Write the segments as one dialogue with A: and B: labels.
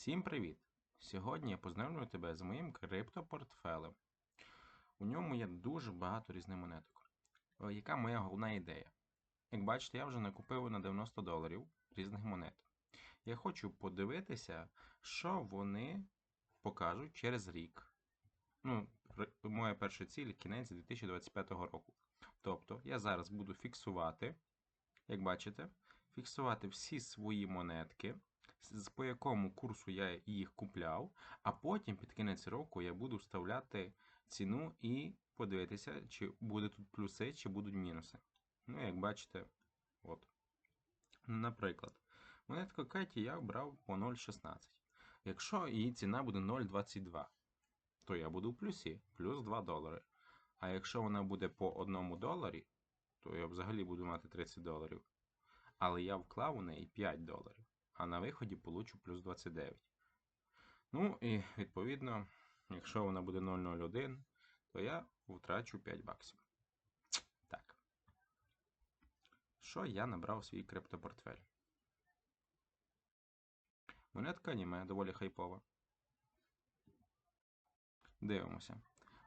A: Всім привіт! Сьогодні я познайомлю тебе з моїм криптопортфелем. У ньому є дуже багато різних монеток. Яка моя головна ідея? Як бачите, я вже накупив на 90 доларів різних монет. Я хочу подивитися, що вони покажуть через рік. Ну, моя перша ціль кінець 2025 року. Тобто, я зараз буду фіксувати, як бачите, фіксувати всі свої монетки по якому курсу я їх купляв, а потім під кінець року я буду вставляти ціну і подивитися, чи буде тут плюси, чи будуть мінуси. Ну, як бачите, от. Наприклад, монетку Кеті я брав по 0,16. Якщо її ціна буде 0,22, то я буду в плюсі, плюс 2 долари. А якщо вона буде по 1 доларі, то я взагалі буду мати 30 доларів. Але я вклав у неї 5 доларів а на виході получу плюс 29. Ну і відповідно, якщо вона буде 0,01, то я втрачу 5 баксів. Так. Що я набрав у свій криптопортфель? Монетка аніме доволі хайпова. Дивимося.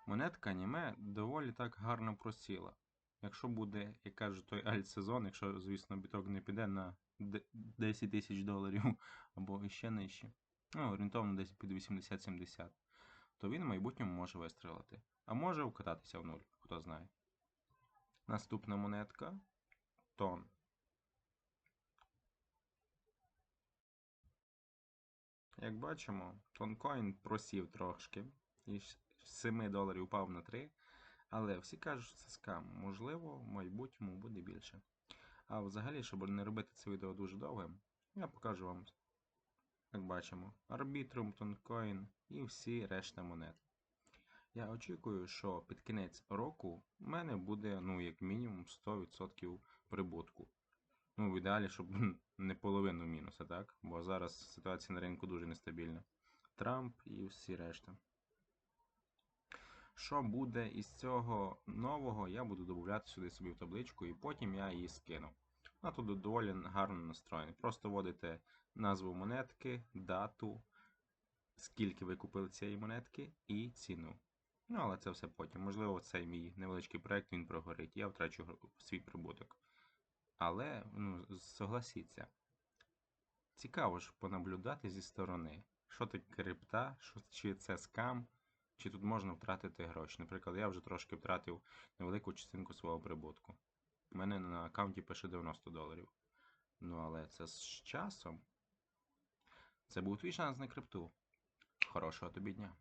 A: Монетка аніме доволі так гарно просіла. Якщо буде, як кажуть, той альт-сезон, якщо, звісно, біток не піде на 10 тисяч доларів або ще нижче, ну, орієнтовно десь під 80-70, то він в майбутньому може вистрілити. А може вкататися в нуль, хто знає. Наступна монетка тон. Як бачимо, тонкоін просів трошки. І з 7 доларів упав на 3. Але всі кажуть, що це скам. Можливо, в майбутньому буде більше. А взагалі, щоб не робити це відео дуже довгим, я покажу вам, як бачимо, Arbitrum, Toncoin і всі решта монет. Я очікую, що під кінець року в мене буде, ну, як мінімум, 100% прибутку. Ну, в ідеалі, щоб не половину мінуса, так? Бо зараз ситуація на ринку дуже нестабільна. Трамп і всі решта. Що буде із цього нового, я буду додати сюди собі в табличку, і потім я її скину. А тут доволі гарно настроєний. Просто вводите назву монетки, дату, скільки ви купили цієї монетки і ціну. Ну, але це все потім. Можливо, цей мій невеличкий проект він прогорить, я втрачу свій прибуток. Але, ну, согласіться, цікаво ж понаблюдати зі сторони, що таке крипта, що, чи це скам, чи тут можна втратити гроші. Наприклад, я вже трошки втратив невелику частинку свого прибутку. У мене на аккаунті пише 90 доларів. Ну, але це з часом. Це був твій шанс на крипту. Хорошого тобі дня.